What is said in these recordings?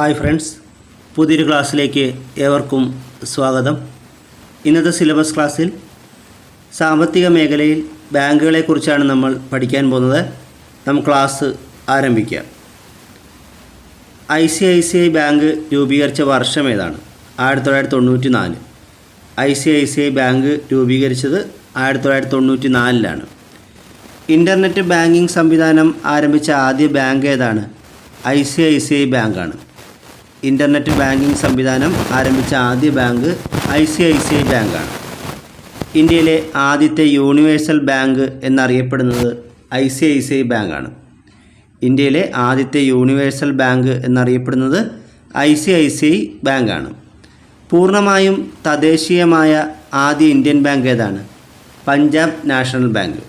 Hi friends പുതിയൊരു ക്ലാസ്സിലേക്ക് ഏവർക്കും സ്വാഗതം. ഇന്നത്തെ സിലബസ് ക്ലാസ്സിൽ സാമ്പത്തിക മേഖലയിൽ ബാങ്കുകളെക്കുറിച്ചാണ് നമ്മൾ പഠിക്കാൻ പോകുന്നത്. നമുക്ക് ക്ലാസ് ആരംഭിക്കാം. I C I C I bank രൂപീകരിച്ച വർഷം ഏതാണ്? ആയിരത്തി തൊള്ളായിരത്തി തൊണ്ണൂറ്റി നാല് I C I C I bank രൂപീകരിച്ചത് ആയിരത്തി തൊള്ളായിരത്തി തൊണ്ണൂറ്റി നാലിലാണ് ഇന്റർനെറ്റ് ബാങ്കിംഗ് സംവിധാനം ആരംഭിച്ച ആദ്യ ബാങ്ക് ഏതാണ്? I C I C I ബാങ്കാണ്. ഇന്റർനെറ്റ് ബാങ്കിംഗ് സംവിധാനം ആരംഭിച്ച ആദ്യ bank I C I C I ബാങ്കാണ്. ഇന്ത്യയിലെ ആദ്യത്തെ യൂണിവേഴ്സൽ ബാങ്ക് എന്നറിയപ്പെടുന്നത് I C I C I ബാങ്കാണ്. ഇന്ത്യയിലെ ആദ്യത്തെ യൂണിവേഴ്സൽ ബാങ്ക് എന്നറിയപ്പെടുന്നത് I C I C I ബാങ്കാണ്. പൂർണമായും തദ്ദേശീയമായ ആദ്യ ഇന്ത്യൻ ബാങ്ക് ഏതാണ്? Punjab national bank.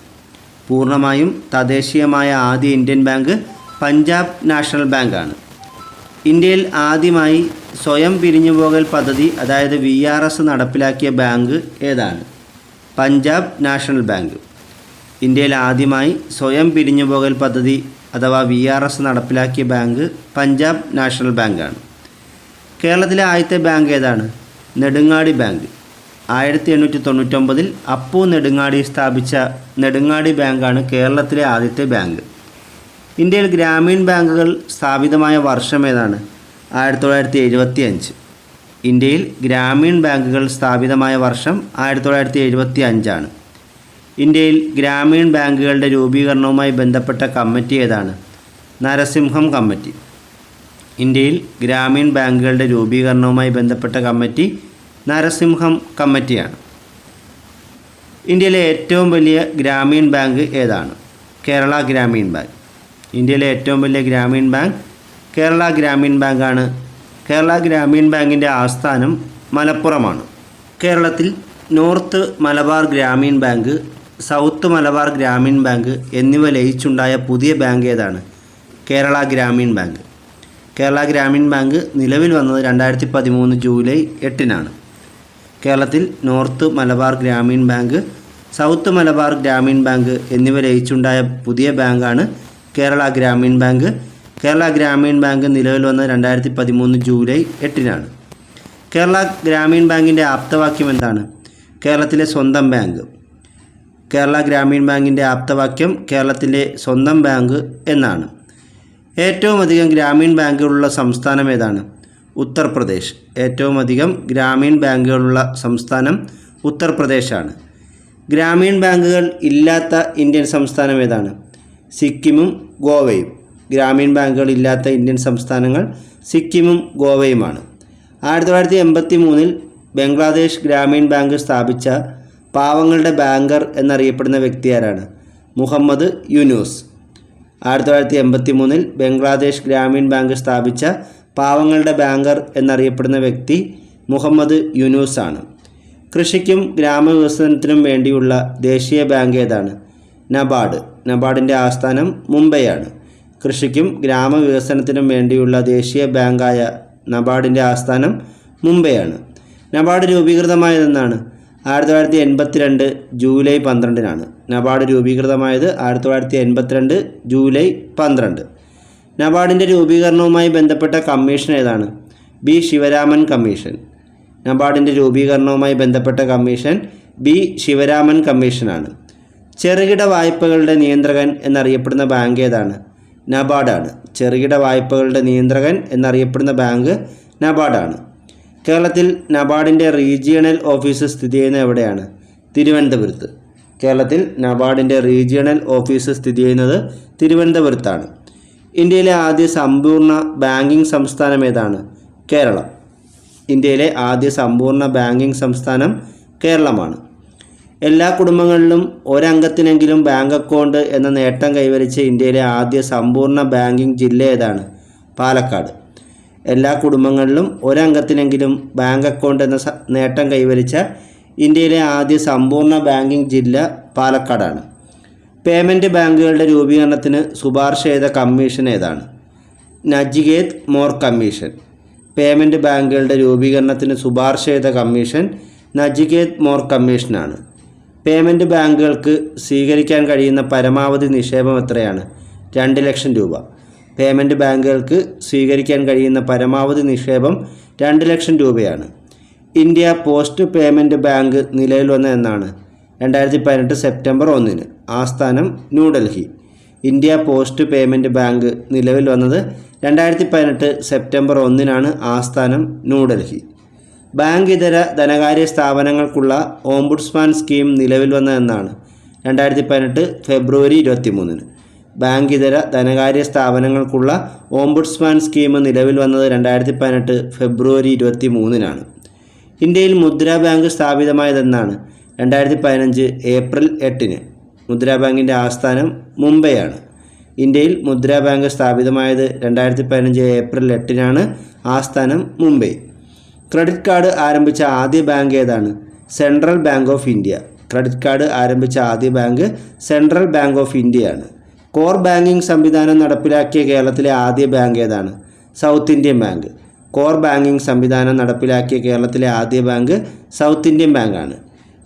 പൂർണമായും തദ്ദേശീയമായ ആദ്യ ഇന്ത്യൻ ബാങ്ക് പഞ്ചാബ് നാഷണൽ ബാങ്കാണ്. ഇന്ത്യയിൽ ആദ്യമായി സ്വയം പിരിഞ്ഞുപോകൽ പദ്ധതി അതായത് വി ആർ എസ് നടപ്പിലാക്കിയ ബാങ്ക് ഏതാണ്? Punjab national bank. ഇന്ത്യയിൽ ആദ്യമായി സ്വയം പിരിഞ്ഞുപോകൽ പദ്ധതി അഥവാ വി ആർ എസ് നടപ്പിലാക്കിയ ബാങ്ക് പഞ്ചാബ് നാഷണൽ ബാങ്കാണ്. കേരളത്തിലെ ആദ്യത്തെ ബാങ്ക് ഏതാണ്? നെടുങ്ങാടി ബാങ്ക്. ആയിരത്തി എണ്ണൂറ്റി തൊണ്ണൂറ്റൊമ്പതിൽ അപ്പു നെടുങ്ങാടി സ്ഥാപിച്ച നെടുങ്ങാടി ബാങ്കാണ് കേരളത്തിലെ ആദ്യത്തെ ബാങ്ക്. ഇന്ത്യയിൽ ഗ്രാമീൺ ബാങ്കുകൾ സ്ഥാപിതമായ വർഷം ഏതാണ്? ആയിരത്തി തൊള്ളായിരത്തി എഴുപത്തി അഞ്ച് ഇന്ത്യയിൽ ഗ്രാമീൺ ബാങ്കുകൾ സ്ഥാപിതമായ വർഷം ആയിരത്തി തൊള്ളായിരത്തി എഴുപത്തി അഞ്ചാണ് ഇന്ത്യയിൽ ഗ്രാമീൺ ബാങ്കുകളുടെ രൂപീകരണവുമായി ബന്ധപ്പെട്ട കമ്മിറ്റി ഏതാണ്? നരസിംഹം കമ്മിറ്റി. ഇന്ത്യയിൽ ഗ്രാമീൺ ബാങ്കുകളുടെ രൂപീകരണവുമായി ബന്ധപ്പെട്ട കമ്മിറ്റി നരസിംഹം കമ്മിറ്റിയാണ്. ഇന്ത്യയിലെ ഏറ്റവും വലിയ ഗ്രാമീൺ ബാങ്ക് ഏതാണ്? കേരള ഗ്രാമീൺ ബാങ്ക്. ഇന്ത്യയിലെ ഏറ്റവും വലിയ ഗ്രാമീൺ ബാങ്ക് കേരള ഗ്രാമീൺ ബാങ്കാണ്. കേരള ഗ്രാമീൺ ബാങ്കിന്റെ ആസ്ഥാനം മലപ്പുറമാണ്. കേരളത്തിൽ north Malabar Grameen bank south Malabar Grameen bank എന്നിവ ലയിച്ചുണ്ടായ പുതിയ ബാങ്ക് ഏതാണ്? കേരള ഗ്രാമീൺ ബാങ്ക്. കേരള ഗ്രാമീൺ ബാങ്ക് നിലവിൽ വന്നത് രണ്ടായിരത്തി പതിമൂന്ന് ജൂലൈ എട്ടിനാണ്. കേരളത്തിൽ north Malabar Grameen bank south Malabar Grameen bank എന്നിവ ലയിച്ചുണ്ടായ പുതിയ ബാങ്കാണ് കേരള ഗ്രാമീൺ ബാങ്ക്. കേരള ഗ്രാമീൺ ബാങ്ക് നിലവിൽ വന്നത് രണ്ടായിരത്തി പതിമൂന്ന് ജൂലൈ എട്ടിനാണ്. കേരള ഗ്രാമീൺ ബാങ്കിന്റെ ആപ്തവാക്യം എന്താണ്? കേരളത്തിലെ സ്വന്തം ബാങ്ക്. കേരള ഗ്രാമീൺ ബാങ്കിന്റെ ആപ്തവാക്യം കേരളത്തിലെ സ്വന്തം ബാങ്ക് എന്നാണ്. ഏറ്റവും അധികം ഗ്രാമീൺ ബാങ്കുകളുള്ള സംസ്ഥാനം ഏതാണ്? ഉത്തർപ്രദേശ്. ഏറ്റവും അധികം ഗ്രാമീൺ ബാങ്കുകളുള്ള സംസ്ഥാനം ഉത്തർപ്രദേശാണ്. ഗ്രാമീൺ ബാങ്കുകൾ ഇല്ലാത്ത ഇന്ത്യൻ സംസ്ഥാനം ഏതാണ്? സിക്കിമും ഗോവയും. ഗ്രാമീൺ ബാങ്കുകൾ ഇല്ലാത്ത ഇന്ത്യൻ സംസ്ഥാനങ്ങൾ സിക്കിമും ഗോവയുമാണ്. ആയിരത്തി തൊള്ളായിരത്തി എൺപത്തി മൂന്നിൽ ബംഗ്ലാദേശ് ഗ്രാമീൺ ബാങ്ക് സ്ഥാപിച്ച പാവങ്ങളുടെ ബാങ്കർ എന്നറിയപ്പെടുന്ന വ്യക്തി ആരാണ്? മുഹമ്മദ് യുനൂസ്. ആയിരത്തി തൊള്ളായിരത്തി എൺപത്തി മൂന്നിൽ ബംഗ്ലാദേശ് ഗ്രാമീൺ ബാങ്ക് സ്ഥാപിച്ച പാവങ്ങളുടെ ബാങ്കർ എന്നറിയപ്പെടുന്ന വ്യക്തി മുഹമ്മദ് യുനൂസ് ആണ്. കൃഷിക്കും ഗ്രാമവികസനത്തിനും വേണ്ടിയുള്ള ദേശീയ ബാങ്ക് ഏതാണ്? നബാർഡ്. നബാർഡിന്റെ ആസ്ഥാനം മുംബൈയാണ്. കൃഷിക്കും ഗ്രാമവികസനത്തിനും വേണ്ടിയുള്ള ദേശീയ ബാങ്കായ നബാർഡിന്റെ ആസ്ഥാനം മുംബൈയാണ്. നബാർഡ് രൂപീകൃതമായതെന്നാണ്. ആയിരത്തി തൊള്ളായിരത്തി എൺപത്തിരണ്ട് ജൂലൈ പന്ത്രണ്ടിനാണ്. നബാർഡ് രൂപീകൃതമായത് ആയിരത്തി തൊള്ളായിരത്തി എൺപത്തിരണ്ട് ജൂലൈ പന്ത്രണ്ട്. നബാർഡിന്റെ രൂപീകരണവുമായി ബന്ധപ്പെട്ട കമ്മീഷൻ ഏതാണ്? ബി. ശിവരാമൻ കമ്മീഷൻ. നബാർഡിന്റെ രൂപീകരണവുമായി ബന്ധപ്പെട്ട കമ്മീഷൻ ബി. ശിവരാമൻ കമ്മീഷനാണ്. ചെറുകിട വായ്പകളുടെ നിയന്ത്രകൻ എന്നറിയപ്പെടുന്ന ബാങ്ക് ഏതാണ്? നബാർഡാണ് ചെറുകിട വായ്പകളുടെ നിയന്ത്രകൻ എന്നറിയപ്പെടുന്ന ബാങ്ക് നബാർഡാണ് കേരളത്തിൽ നബാർഡിന്റെ റീജിയണൽ ഓഫീസ് സ്ഥിതി ചെയ്യുന്നത് എവിടെയാണ്? തിരുവനന്തപുരത്ത്. കേരളത്തിൽ നബാർഡിന്റെ റീജിയണൽ ഓഫീസ് സ്ഥിതി ചെയ്യുന്നത് തിരുവനന്തപുരത്താണ്. ഇന്ത്യയിലെ ആദ്യ സമ്പൂർണ ബാങ്കിംഗ് സംസ്ഥാനം ഏതാണ്? കേരളം. ഇന്ത്യയിലെ ആദ്യ സമ്പൂർണ ബാങ്കിംഗ് സംസ്ഥാനം കേരളമാണ്. എല്ലാ കുടുംബങ്ങളിലും ഒരംഗത്തിനെങ്കിലും ബാങ്ക് അക്കൗണ്ട് എന്ന നേട്ടം കൈവരിച്ച ഇന്ത്യയിലെ ആദ്യ സമ്പൂർണ ബാങ്കിംഗ് ജില്ല ഏതാണ്? പാലക്കാട്. എല്ലാ കുടുംബങ്ങളിലും ഒരംഗത്തിനെങ്കിലും ബാങ്ക് അക്കൗണ്ട് എന്ന നേട്ടം കൈവരിച്ച ഇന്ത്യയിലെ ആദ്യ സമ്പൂർണ ബാങ്കിംഗ് ജില്ല പാലക്കാടാണ്. പേയ്മെന്റ് ബാങ്കുകളുടെ രൂപീകരണത്തിന് ശുപാർശ ചെയ്ത കമ്മീഷൻ ഏതാണ്? നജികേത് മോർ കമ്മീഷൻ. പേയ്മെന്റ് ബാങ്കുകളുടെ രൂപീകരണത്തിന് ശുപാർശ ചെയ്ത കമ്മീഷൻ നജികേത് മോർ കമ്മീഷനാണ്. പേയ്മെന്റ് ബാങ്കുകൾക്ക് സ്വീകരിക്കാൻ കഴിയുന്ന പരമാവധി നിക്ഷേപം എത്രയാണ്? രണ്ട് ലക്ഷം രൂപ. പേയ്മെന്റ് ബാങ്കുകൾക്ക് സ്വീകരിക്കാൻ കഴിയുന്ന പരമാവധി നിക്ഷേപം രണ്ട് ലക്ഷം രൂപയാണ്. ഇന്ത്യ പോസ്റ്റ് പേയ്മെന്റ് ബാങ്ക് നിലവിൽ വന്ന എന്നാണ്. രണ്ടായിരത്തി പതിനെട്ട് സെപ്റ്റംബർ ഒന്നിന് ആസ്ഥാനം New Delhi. India post payment bank നിലവിൽ വന്നത് രണ്ടായിരത്തി പതിനെട്ട് സെപ്റ്റംബർ ഒന്നിനാണ് ആസ്ഥാനം ന്യൂഡൽഹി. ബാങ്ക് ഇതര ധനകാര്യ സ്ഥാപനങ്ങൾക്കുള്ള ഓംബുഡ്സ്മാൻ സ്കീം നിലവിൽ വന്നതെന്നാണ് രണ്ടായിരത്തി പതിനെട്ട് ഫെബ്രുവരി ഇരുപത്തി മൂന്നിന് ബാങ്ക് ഇതര ധനകാര്യ സ്ഥാപനങ്ങൾക്കുള്ള ഓംബുഡ്സ്മാൻ സ്കീം നിലവിൽ വന്നത് രണ്ടായിരത്തി പതിനെട്ട് ഫെബ്രുവരി ഇരുപത്തി മൂന്നിനാണ് ഇന്ത്യയിൽ മുദ്രാ ബാങ്ക് സ്ഥാപിതമായതെന്നാണ് രണ്ടായിരത്തി പതിനഞ്ച് ഏപ്രിൽ എട്ടിന് മുദ്രാ ബാങ്കിന്റെ ആസ്ഥാനം മുംബൈയാണ്. ഇന്ത്യയിൽ മുദ്രാ ബാങ്ക് സ്ഥാപിതമായത് രണ്ടായിരത്തി പതിനഞ്ച് ഏപ്രിൽ എട്ടിനാണ് ആസ്ഥാനം മുംബൈ. ക്രെഡിറ്റ് കാർഡ് ആരംഭിച്ച ആദ്യ ബാങ്ക് ഏതാണ്? Central bank of India. Credit card ആരംഭിച്ച ആദ്യ ബാങ്ക് സെൻട്രൽ ബാങ്ക് ഓഫ് ഇന്ത്യയാണ്. കോർ ബാങ്കിംഗ് സംവിധാനം നടപ്പിലാക്കിയ കേരളത്തിലെ ആദ്യ ബാങ്ക് ഏതാണ്? South Indian bank. Core banking സംവിധാനം നടപ്പിലാക്കിയ കേരളത്തിലെ ആദ്യ ബാങ്ക് സൗത്ത് ഇന്ത്യൻ ബാങ്കാണ്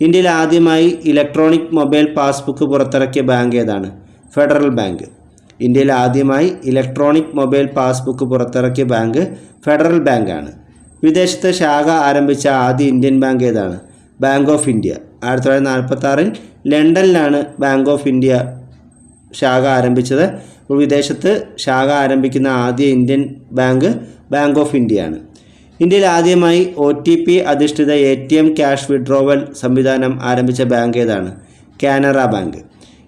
ഇന്ത്യയിൽ ആദ്യമായി ഇലക്ട്രോണിക് മൊബൈൽ പാസ്ബുക്ക് പുറത്തിറക്കിയ ബാങ്ക് ഏതാണ്? Federal bank. ഇന്ത്യയിൽ ആദ്യമായി ഇലക്ട്രോണിക് മൊബൈൽ പാസ്ബുക്ക് പുറത്തിറക്കിയ ബാങ്ക് ഫെഡറൽ ബാങ്കാണ് വിദേശത്ത് ശാഖ ആരംഭിച്ച ആദ്യ ഇന്ത്യൻ ബാങ്ക് ഏതാണ്? Bank of India. ആയിരത്തി തൊള്ളായിരത്തി നാൽപ്പത്തി ലണ്ടനിലാണ് ബാങ്ക് ഓഫ് ഇന്ത്യ ശാഖ ആരംഭിച്ചത്. വിദേശത്ത് ശാഖ ആരംഭിക്കുന്ന ആദ്യ ഇന്ത്യൻ ബാങ്ക് ബാങ്ക് ഓഫ് ഇന്ത്യയാണ്. ഇന്ത്യയിൽ ആദ്യമായി ഒ ടി പി അധിഷ്ഠിത A T M cash withdrawal സംവിധാനം ആരംഭിച്ച ബാങ്ക് ഏതാണ്? കാനറ ബാങ്ക്.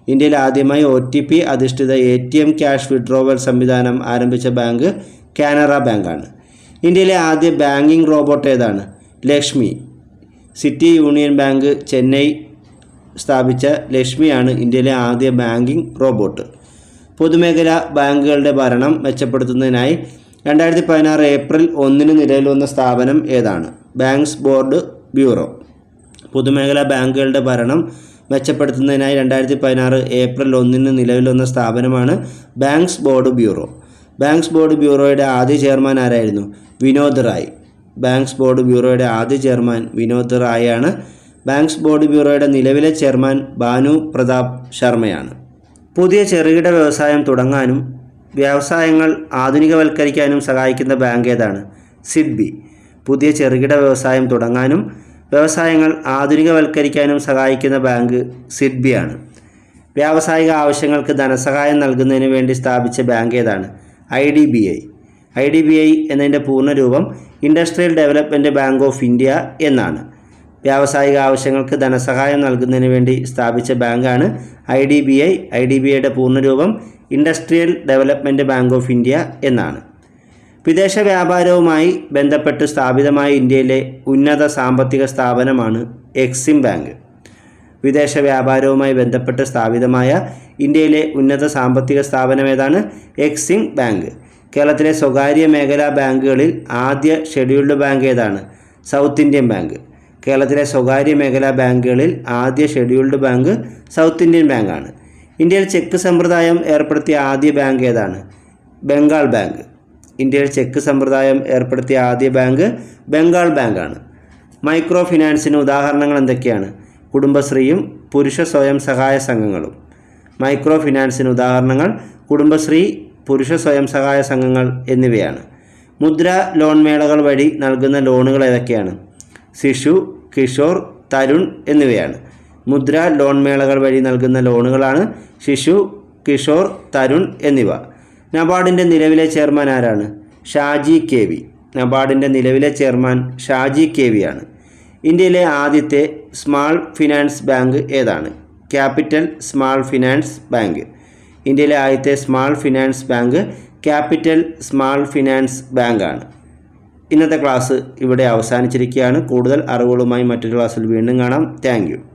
ഇന്ത്യയിൽ ആദ്യമായി ഒ ടി പി അധിഷ്ഠിത A T M cash withdrawal സംവിധാനം ആരംഭിച്ച ബാങ്ക് കാനറ ബാങ്കാണ്. ഇന്ത്യയിലെ ആദ്യ ബാങ്കിംഗ് റോബോട്ട് ഏതാണ്? Lakshmi. City union bank Chennai സ്ഥാപിച്ച ലക്ഷ്മിയാണ് ഇന്ത്യയിലെ ആദ്യ ബാങ്കിംഗ് റോബോട്ട്. പൊതുമേഖലാ ബാങ്കുകളുടെ ഭരണം മെച്ചപ്പെടുത്തുന്നതിനായി രണ്ടായിരത്തി പതിനാറ് ഏപ്രിൽ ഒന്നിന് നിലവിൽ വന്ന സ്ഥാപനം ഏതാണ്? Banks board bureau. പൊതുമേഖലാ ബാങ്കുകളുടെ ഭരണം മെച്ചപ്പെടുത്തുന്നതിനായി രണ്ടായിരത്തി പതിനാറ് ഏപ്രിൽ ഒന്നിന് നിലവിൽ വന്ന സ്ഥാപനമാണ് banks board bureau. Banks board ബ്യൂറോയുടെ ആദ്യ ചെയർമാൻ ആരായിരുന്നു? വിനോദ് റായ്. ബാങ്ക്സ് ബോർഡ് ബ്യൂറോയുടെ ആദ്യ ചെയർമാൻ വിനോദ് റായ് ആണ് ബാങ്ക്സ് ബോർഡ് ബ്യൂറോയുടെ നിലവിലെ ചെയർമാൻ ഭാനു പ്രതാപ് ശർമ്മയാണ്. പുതിയ ചെറുകിട വ്യവസായം തുടങ്ങാനും വ്യവസായങ്ങൾ ആധുനികവൽക്കരിക്കാനും സഹായിക്കുന്ന ബാങ്ക് ഏതാണ്? സിഡ്ബി. പുതിയ ചെറുകിട വ്യവസായം തുടങ്ങാനും വ്യവസായങ്ങൾ ആധുനികവൽക്കരിക്കാനും സഹായിക്കുന്ന ബാങ്ക് സിഡ്ബിയാണ്. വ്യാവസായിക ആവശ്യങ്ങൾക്ക് ധനസഹായം നൽകുന്നതിന് വേണ്ടി സ്ഥാപിച്ച ബാങ്ക് ഏതാണ്? I D B I. I D B I എന്നതിന്റെ പൂർണരൂപം industrial development bank of India എന്നാണ്. വ്യാവസായിക ആവശ്യങ്ങൾക്ക് ധനസഹായം നൽകുന്നതിന് വേണ്ടി സ്ഥാപിച്ച ബാങ്കാണ് I D B I. I D B ഐയുടെ പൂർണരൂപം industrial development bank of India എന്നാണ്. വിദേശ വ്യാപാരവുമായി ബന്ധപ്പെട്ട് സ്ഥാപിതമായ ഇന്ത്യയിലെ ഉന്നത സാമ്പത്തിക സ്ഥാപനമാണ് എക്സിം ബാങ്ക് വിദേശ വ്യാപാരവുമായി ബന്ധപ്പെട്ട് സ്ഥാപിതമായ ഇന്ത്യയിലെ ഉന്നത സാമ്പത്തിക സ്ഥാപനം ഏതാണ്? EXIM bank. കേരളത്തിലെ സ്വകാര്യ മേഖലാ ബാങ്കുകളിൽ ആദ്യ ഷെഡ്യൂൾഡ് ബാങ്ക് ഏതാണ്? South Indian bank. കേരളത്തിലെ സ്വകാര്യ മേഖലാ ബാങ്കുകളിൽ ആദ്യ ഷെഡ്യൂൾഡ് ബാങ്ക് സൗത്ത് ഇന്ത്യൻ ബാങ്കാണ്. ഇന്ത്യയിൽ ചെക്ക് സമ്പ്രദായം ഏർപ്പെടുത്തിയ ആദ്യ ബാങ്ക് ഏതാണ്? ബംഗാൾ ബാങ്ക്. ഇന്ത്യയിൽ ചെക്ക് സമ്പ്രദായം ഏർപ്പെടുത്തിയ ആദ്യ ബാങ്ക് ബംഗാൾ ബാങ്കാണ്. മൈക്രോ ഫിനാൻസിന് ഉദാഹരണങ്ങൾ എന്തൊക്കെയാണ്? കുടുംബശ്രീയും പുരുഷ സ്വയം സഹായ സംഘങ്ങളും. മൈക്രോ ഫിനാൻസിന് ഉദാഹരണങ്ങൾ കുടുംബശ്രീ പുരുഷ സ്വയം സഹായ സംഘങ്ങൾ എന്നിവയാണ്. മുദ്ര ലോൺ മേളകൾ വഴി നൽകുന്ന ലോണുകൾ ഏതൊക്കെയാണ്? ശിശു കിഷോർ തരുൺ എന്നിവയാണ്. മുദ്ര ലോൺ മേളകൾ വഴി നൽകുന്ന ലോണുകളാണ് ശിശു കിഷോർ തരുൺ എന്നിവ. നബാർഡിന്റെ നിലവിലെ ചെയർമാൻ ആരാണ്? Shaji K V. നബാർഡിന്റെ നിലവിലെ ചെയർമാൻ ഷാജി കെ വി ആണ്. ഇന്ത്യയിലെ ആദ്യത്തെ സ്മാൾ ഫിനാൻസ് ബാങ്ക് ഏതാണ്? Capital small finance bank. ഇന്ത്യയിലെ ആദ്യത്തെ small finance bank capital small finance ബാങ്കാണ്. ഇന്നത്തെ ക്ലാസ് ഇവിടെ അവസാനിച്ചിരിക്കുകയാണ്. കൂടുതൽ അറിവുകളുമായി മറ്റൊരു ക്ലാസ്സിൽ വീണ്ടും കാണാം. താങ്ക്